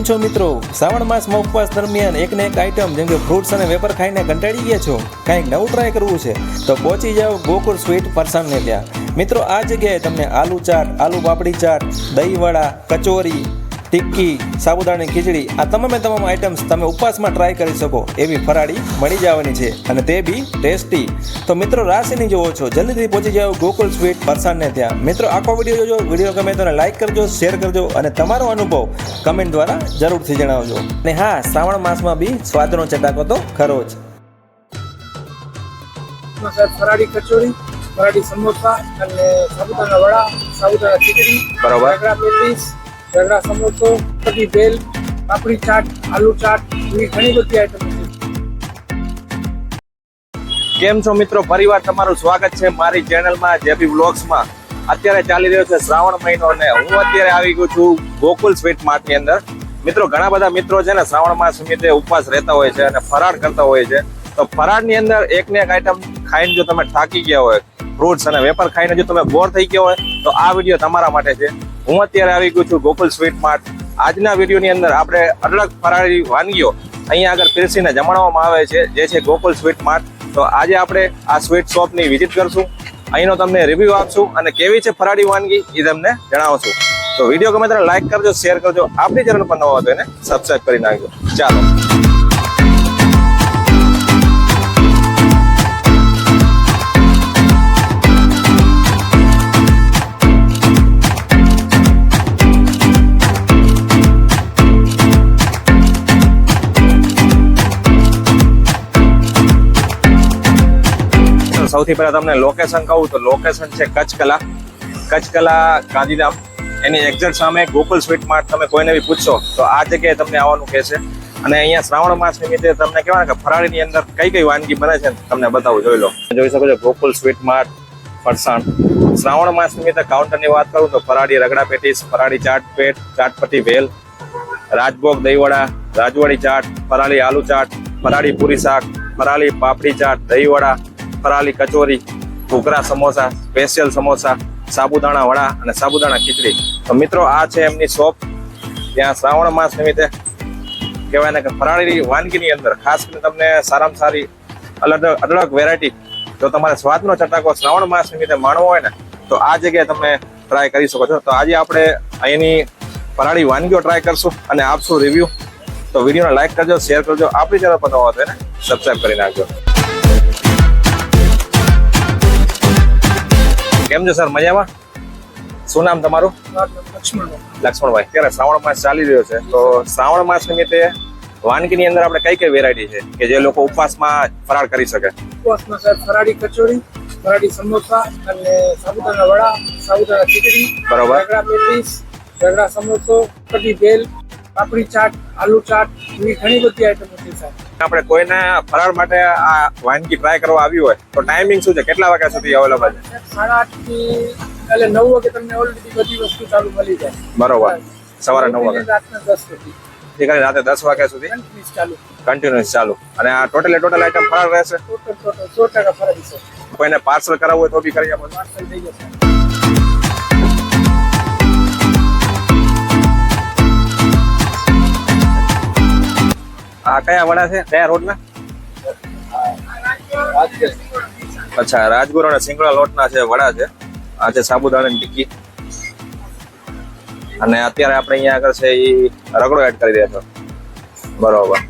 કેમ છો મિત્રો? શ્રાવણ માસમાં ઉપવાસ દરમિયાન એક ને એક આઇટમ જેમ કે ફ્રૂટ્સ અને વેપર ખાઈને કંટાળી ગયા છો? કાંઈક નવું ટ્રાય કરવું છે? તો પહોંચી જાઓ ગોકુળ સ્વીટ ફરસાણને ત્યાં મિત્રો, આ જગ્યાએ તમને આલુ ચાટ, આલુ પાપડી ચાટ, દહીંવડા, કચોરી ટિક્કી સાબુદાણાની ખીચડી આ તમામે તમામ આઇટમ્સ તમે ઉપવાસમાં ટ્રાય કરી શકો. એવી ફરાળી મળી જવાની છે અને તે બી ટેસ્ટી તો મિત્રો રાશિની જોવો છો. જલ્દીથી પહોંચી જાઓ ગોકુલ સ્વીટ પરસાનને ત્યાં. મિત્રો આખો વીડિયો જોજો. વીડિયો ગમે તો લાઇક કરજો શેર કરજો અને તમારો અનુભવ કમેન્ટ દ્વારા જરૂરથી જણાવજો. અને હા શ્રાવણ માસમાં બી સ્વાદનો ચટાકો તો ખરો જ. ફરાળી કચોરી ફરાળી સમોસા અને સાબુદાણા વડા સાબુદાણા ખીચડી બરાબર. પેટીસ રગડા સમોસો, કઢી ભેલ પાપડી ચાટ, આલુ ચાટ, એવી ઘણી બધી આઈટમ છે. કેમ છો મિત્રો? ફરીવાર તમારું સ્વાગત છે મારી ચેનલમાં જેપી વ્લોગ્સમાં અત્યારે ચાલી રહ્યો છે શ્રાવણ મહિનો અને હું અત્યારે આવી ગયો છું ગોકુલ સ્વીટ માર્ટની અંદર. મિત્રો, ઘણા બધા મિત્રો છે ને શ્રાવણ માસ નિમિત્તે ઉપવાસ રહેતા હોય છે અને ફરાળ કરતા હોય છે. તો ફરાળની અંદર એક ને એક આઈટમ ખાઈને જો તમે થાકી ગયા હોય ફ્રૂટ્સ અને વેપાર ખાઈને જો તમે બોર થઈ ગયા હોય, તો આ વીડિયો તમારા માટે છે. હું અત્યારે આવી ગયો છું ગોકુલ સ્વીટ માર્ટ આજના વિડીયોની અંદર આપણે અલગ ફરાળી વાનગીઓ અહીંયા આગળ પીરસીને જમાડવામાં આવે છે, જે છે ગોકુલ સ્વીટ માર્ટ તો આજે આપણે આ સ્વીટ શોપની વિઝિટ કરશું. અહીંનો તમને રિવ્યૂ આપશું અને કેવી છે ફરાળી વાનગી એ તમને જણાવશું. તો વીડિયો ગમે ત્યારે લાઇક કરજો, શેર કરજો. આપણી ચેનલ પર નવો હતો એને સબસ્ક્રાઈબ કરી નાખજો. ચાલો. સૌથી પહેલા તમને લોકેશન કહું તો લોકેશન છે કચ્છ કલા કચ્છ કલા ગાંધીધામ. એની એક્ઝેક્ટ સામે ગોકુલ સ્વીટ માર્ટ તમે કોઈને બી પૂછશો તો આ જગ્યાએ તમને આવવાનું કહેશે. અને અહીંયા શ્રાવણ માસ નિમિત્તે તમને કહેવાય કે ફરાળીની અંદર કઈ કઈ વાનગી બને છે તમને બતાવું, જોઈ લો. જોઈ શકો છો ગોકુલ સ્વીટ માર્ટ ફરસાણ. શ્રાવણ માસ નિમિત્તે કાઉન્ટરની વાત કરું તો ફરાળી રગડા પેટીસ ફરાળી ચાટ પેટ ચાટપટી ભેલ રાજભોગ દહીંવડા રાજવાડી ચાટ, ફરાળી આલુ ચાટ, ફરાળી પૂરી શાક, ફરાળી પાપડી ચાટ, દહીંવડા ફરાળી કચોરી, ઘૂઘરા સમોસા સ્પેશિયલ સમોસા, સાબુદાણા વડા અને સાબુદાણા ખીચડી. તો મિત્રો, આ છે એમની શોપ ત્યાં શ્રાવણ માસ નિમિત્તે કહેવાય ને કે ફરાળી વાનગીની અંદર ખાસ કરીને તમને સારામાં સારી અલગ અલગ વેરાયટી જો તમારે સ્વાદનો ચટાકો શ્રાવણ માસ નિમિત્તે માણવો હોય ને, તો આ જગ્યાએ તમે ટ્રાય કરી શકો છો. તો આજે આપણે અહીંની ફરાળી વાનગીઓ ટ્રાય કરશું અને આપશું રિવ્યુ તો વિડીયોને લાઈક કરજો શેર કરજો. આપણી ચેનલ પર નવો હતો એને સબસ્ક્રાઇબ કરી નાખજો. કેમ છો સર? મજામાં? શું નામ તમારું? લક્ષ્મણભાઈ. લક્ષ્મણભાઈ. ત્યારે શ્રાવણ માસ ચાલી રહ્યો છે. તો શ્રાવણ માસ નિમિત્તે વાનગીની અંદર આપણે કઈ કઈ વેરાયટી છે કે જે લોકો ઉપવાસમાં ફરાળ કરી શકે? ઉપવાસમાં સર ફરાળી કચોરી ફરાળી સમોસા અને સાબુદાના વડા સાબુદાના ખીચડી બરોબર. રગડા પેટીસ રગડા સમોસો કઢી ભેલ પાપડી ચાટ આલુ ચાટ એવી ઘણી બધી આઈટમો છે સાહેબ. આપણે કોઈને ફરાળ માટે આ વાનગી ટ્રાય કરવા આવી હોય તો ટાઈમિંગ શું છે? કેટલા વાગ્યા સુધી અવેલેબલ છે? સાડા આઠથી એટલે નવ વાગે તમને ઓલરેડી બધી વસ્તુ ચાલુ મળી જાય. બરોબર. સવારે નવ વાગે. રાતના દસ સુધી. એ રાતે દસ વાગ્યા સુધી? કન્ટિન્યુઅસ ચાલુ. અને આ ટોટલે ટોટલ આઈટમ ફરાળ રહેશે? કોઈને પાર્સલ કરાવવું હોય તો બી કરી આપો પાર્સલ થઈ જશે. આ કયા વડા છે? કયા રોડના? અચ્છા, રાજગુરુ અને સિંગડા લોટના છે વડા છે, આ છે સાબુદાણાની ટિક્કી. અને અત્યારે આપણે અહીંયા આગળ છે એ રગડો એડ કરી રહ્યા છો. બરોબર.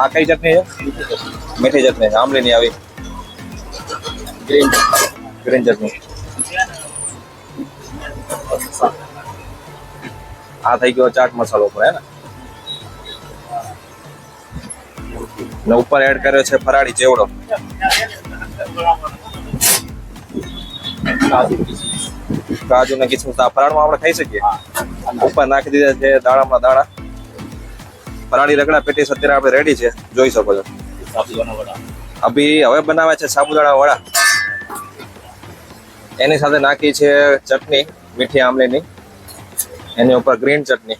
આ કઈ ચટણી છે? મીઠી ચટણી છે, આંબલીની આવી. Green green chutney. આ થઈ ગયો ચાટ મસાલો ઉપર હે ને? ઉપર એડ કર્યો છે ફરાળી ચેવડો. કાજુ ને કિસમિસ. આ ફરાળમાં આપણે ખાઈ શકીએ. ઉપર નાખી દીધા છે દાણામાં દાણા. ફરાળી રગડા પેટીસ અત્યારે આપણે રેડી છે. જોઈ શકો છો. અભી હવે બનાવે છે સાબુદાણા વડા. એની સાથે નાખી છે ચટણી, મીઠી આમલીની. એની ઉપર ગ્રીન ચટણી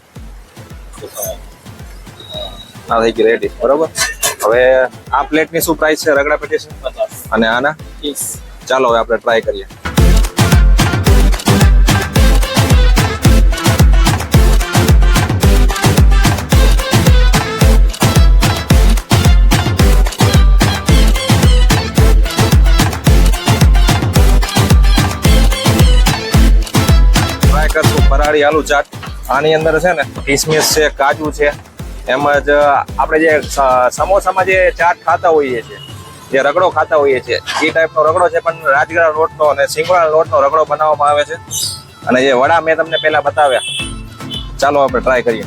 આ થઈ ગઈ રેડી બરોબર? હવે આ પ્લેટની શું પ્રાઇસ છે? રગડા પેટી અને આના? ચાલો હવે આપણે ટ્રાય કરીએ. ફરાળી આલુ ચાટ. આની અંદર છે ને કિસમિસ છે, કાજુ છે એમ જ આપણે જે સમોસામાં જે ચાટ ખાતા હોઈએ છીએ, જે રગડો ખાતા હોઈએ છીએ, એ ટાઈપનો રગડો છે, પણ રાજગરા લોટનો અને સિંગોડા લોટનો રગડો બનાવવામાં આવે છે. અને જે વડા મેં તમને પહેલા બતાવ્યા. ચાલો આપણે ટ્રાય કરીએ.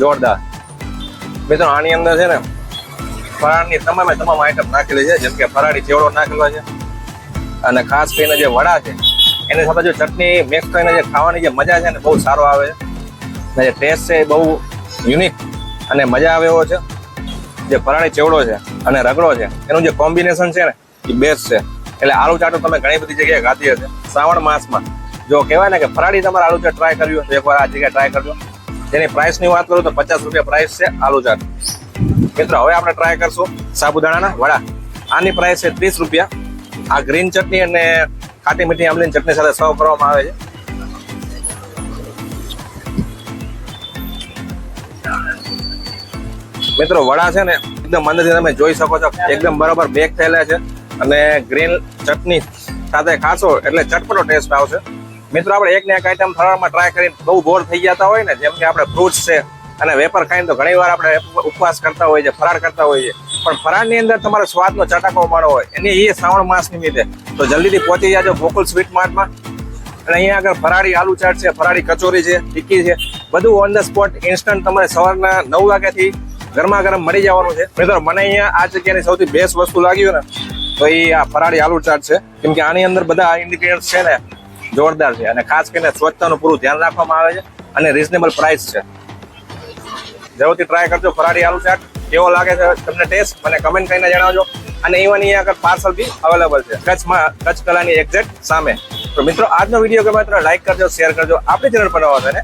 જોરદાર. મિત્રો, આની અંદર છે ને, ફરાળની તમામે તમામ આઈટમ નાખેલી છે, જેમ કે ફરાળી ચેવડો નાખેલો છે. અને ખાસ કરીને જે વડા છે, એની સાથે જો ચટણી મિક્સ કરીને જે ખાવાની જે મજા છે ને, બહુ સારો આવે છે. અને જે ટેસ્ટ છે એ બહુ યુનિક અને મજા આવે એવો છે. જે ફરાળી ચેવડો છે અને રગડો છે, એનું જે કોમ્બિનેશન છે ને, એ બેસ્ટ છે. એટલે આલુ ચાટો તમે ઘણી બધી જગ્યાએ ખાધી હશે. શ્રાવણ માસમાં. જો કહેવાય ને કે ફરાળી તમારે આલુ ચાટ ટ્રાય કર્યું તો એકવાર આ જગ્યાએ ટ્રાય કરજો. જેની પ્રાઇસની વાત કરું તો પચાસ રૂપિયા પ્રાઇસ છે આલુ ચાટ. મિત્રો, હવે આપણે ટ્રાય કરશું સાબુદાણાના વડા. આની પ્રાઇસ છે ત્રીસ રૂપિયા. આ ગ્રીન ચટણી અને ખાટી મીઠી આમલીની ચટણી સાથે સર્વ કરવામાં આવે છે. મિત્રો, વડા છે ને એકદમ અંદરથી તમે જોઈ શકો છો, એકદમ બરાબર બેક થયેલા છે. અને ગ્રીન ચટણી સાથે ખાશો એટલે ચટપટો ટેસ્ટ આવશે. મિત્રો, આપણે એક ને એક આઈટમ ફરાળમાં ટ્રાય કરીને બહુ બોર થઈ જતા હોય ને, જેમ કે આપણે ફ્રૂટ્સ છે અને વેપર ખાઈને તો ઘણી વાર આપણે ઉપવાસ કરતા હોઈએ છીએ ફરાર કરતા હોઈએ છીએ. પણ ફરાળની અંદર તમારે સ્વાદનો ચટાકો માણો હોય, એની એ શ્રાવણ માસ નિમિત્તે તો જલ્દીથી પહોંચી જાજો ગોકુલ સ્વીટ માર્ટમાં અને અહીંયા આગળ ફરાળી આલુ ચાટ છે, ફરાળી કચોરી છે ટિક્કી છે. બધું ઓન ધ સ્પોટ ઇન્સ્ટન્ટ તમારે સવારના નવ વાગ્યાથી ગરમા ગરમ મળી જવાનું છે. મિત્રો, મને અહીંયા આ જગ્યાની સૌથી બેસ્ટ વસ્તુ લાગ્યું ને, તો એ આ ફરાળી આલુ ચાટ છે. કેમ કે આની અંદર બધા ઇન્ગ્રીડિયન્ટ્સ છે ને જોરદાર છે અને ખાસ કરીને સ્વચ્છતાનું પૂરું ધ્યાન રાખવામાં આવે છે અને રિઝનેબલ પ્રાઇસ છે. જરૂરથી ટ્રાય કરજો, ફરાળી આલુ ચાટ કેવો લાગે છે તમને ટેસ્ટ મને કમેન્ટ કરીને જણાવજો. અને ઇવન અહીંયા આગળ પાર્સલ બી અવેલેબલ છે, કચ્છમાં, કચ્છ કલાની એક્ઝેક્ટ સામે. તો મિત્રો, આજનો વીડિયો ગમે તો લાઈક કરજો શેર કરજો, આપણી ચેનલ પર નવા છે ને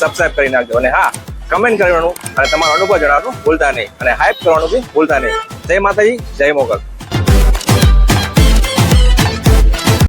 સબસ્ક્રાઇબ કરી નાખજો. અને હા કમેન્ટ કરવાનું અને તમારો અનુભવ જણાવવાનું ભૂલતા નહીં. અને હાઇપ કરવાનું બી ભૂલતા નહીં. જય માતાજી, જય મોગલ.